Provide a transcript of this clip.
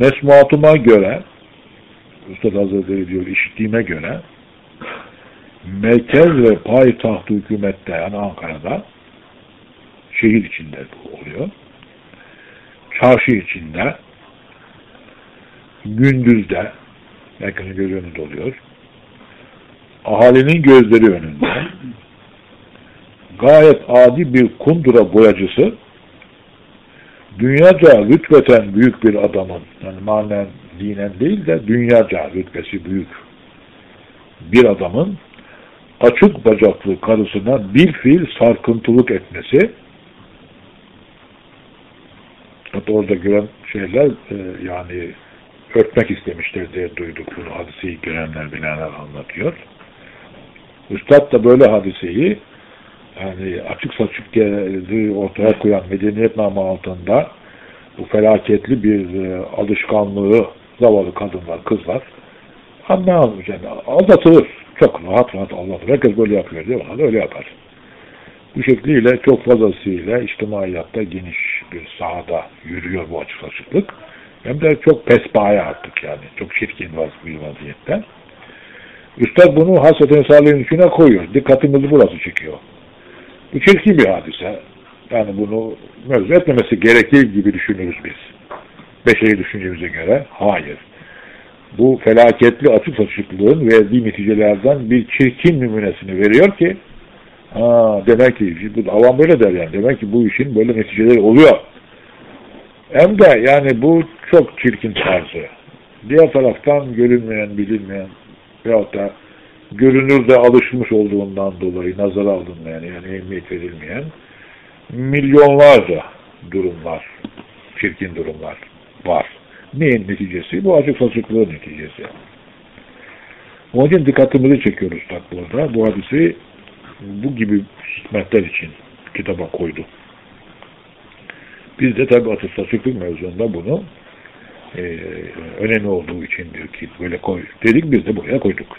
mesmuatıma göre Üstad Hazretleri diyor işittiğime göre merkez ve payitaht hükümette yani Ankara'da şehir içinde bu oluyor. Çarşı içinde gündüzde herkesin göz önünde oluyor. Ahalinin gözleri önünde gayet adi bir kundura boyacısı dünyaca rütbeten büyük bir adamın yani manen dinen değil de dünyaca rütbesi büyük bir adamın açık bacaklı karısına bir fiil sarkıntılık etmesi hatta orada gören şeyler e, yani örtmek istemişler diye duyduk bunu hadiseyi görenler bilenler anlatıyor. Üstad da böyle hadiseyi yani açık saçık ortaya koyan medeniyet namı altında bu felaketli bir e, alışkanlığı zavallı kadınlar, kızlar anlayamıyor. Yani aldatılır. Çok rahat rahat aldatılır. Herkes böyle yapıyor diyor. Ona öyle yapar. Bu şekliyle çok fazlasıyla içtimaiyatta geniş bir sahada yürüyor bu açık açıklık. Hem de çok pesbaya artık yani. Çok çirkin bir vaziyette. Üstad bunu hasreten salihin içine koyuyor. Dikkatimizi burası çekiyor. Bu çirkin bir hadise. Yani bunu mevzu etmemesi gerekir gibi düşünürüz biz. Beşeri düşüncemize göre. Hayır. Bu felaketli açık saçıklığın verdiği neticelerden bir çirkin numunesini veriyor ki ha, demek ki bu avam böyle der yani. Demek ki bu işin böyle neticeleri oluyor. Hem de yani bu çok çirkin tarzı. Diğer taraftan görünmeyen, bilinmeyen veyahut da görünürde alışmış olduğundan dolayı nazara alınmayan yani emniyet verilmeyen milyonlarca durumlar, çirkin durumlar var. Neyin neticesi? Bu açık saçıklığın neticesi. Onun için dikkatimizi çekiyoruz burada. Bu hadisi bu gibi hikmetler için kitaba koydu. Biz de tabi açık saçıklık mevzunda bunu e, önemli olduğu için diyor ki böyle koy dedik biz de buraya koyduk.